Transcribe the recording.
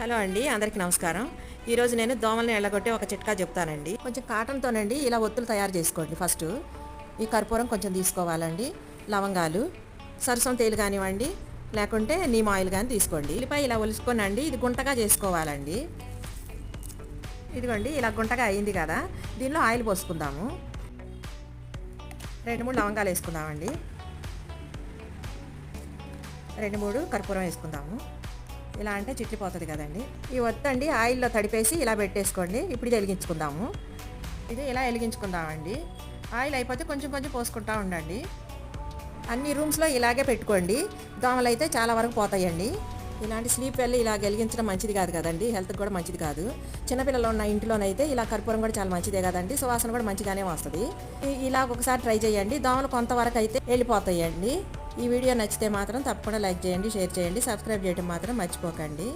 Hello అండి అందరికీ నమస్కారం. ఈరోజు నేను దోమల్ని ఎళ్ళగొట్టే ఒక చిట్కా చెప్తానండి. కొంచెం కాటన్తోనండి ఇలా ఒత్తులు తయారు చేసుకోండి ఫస్ట్. ఈ కర్పూరం కొంచెం తీసుకోవాలండి. లవంగాలు సరసం తేలు కానివ్వండి లేకుంటే నీమ్ ఆయిల్ కానీ తీసుకోండి. ఉల్లిపాయ ఇలా ఒలుచుకోనండి ఇది గుంటగా చేసుకోవాలండి. ఇదిగోండి ఇలా గుంటగా అయింది కదా దీనిలో ఆయిల్ పోసుకుందాము. రెండు మూడు లవంగాలు వేసుకుందామండి. రెండు మూడు కర్పూరం వేసుకుందాము. ఇలా అంటే చిట్లిపోతుంది కదండి. ఈ వత్తండి ఆయిల్లో తడిపేసి ఇలా పెట్టేసుకోండి. ఇప్పుడు ఇది వెలిగించుకుందాము. ఇది ఇలా వెలిగించుకుందామండి. ఆయిల్ అయిపోతే కొంచెం కొంచెం పోసుకుంటా ఉండండి. అన్ని రూమ్స్లో ఇలాగే పెట్టుకోండి. దోమలు అయితే చాలా వరకు పోతాయండి. ఇలాంటి స్లీప్ వెళ్ళి ఇలా వెలిగించడం మంచిది కాదు కదండి. హెల్త్కి కూడా మంచిది కాదు. చిన్నపిల్లలు ఉన్న ఇంట్లోనైతే ఇలా కర్పూరం కూడా చాలా మంచిదే కదండి. సువాసన కూడా మంచిగానే వస్తుంది. ఇలా ఒకసారి ట్రై చేయండి. దోమలు కొంతవరకు అయితే వెళ్ళిపోతాయండి. ఈ వీడియో నచ్చితే మాత్రం తప్పకుండా లైక్ చేయండి షేర్ చేయండి సబ్స్క్రైబ్ చేయడం మాత్రం మర్చిపోకండి.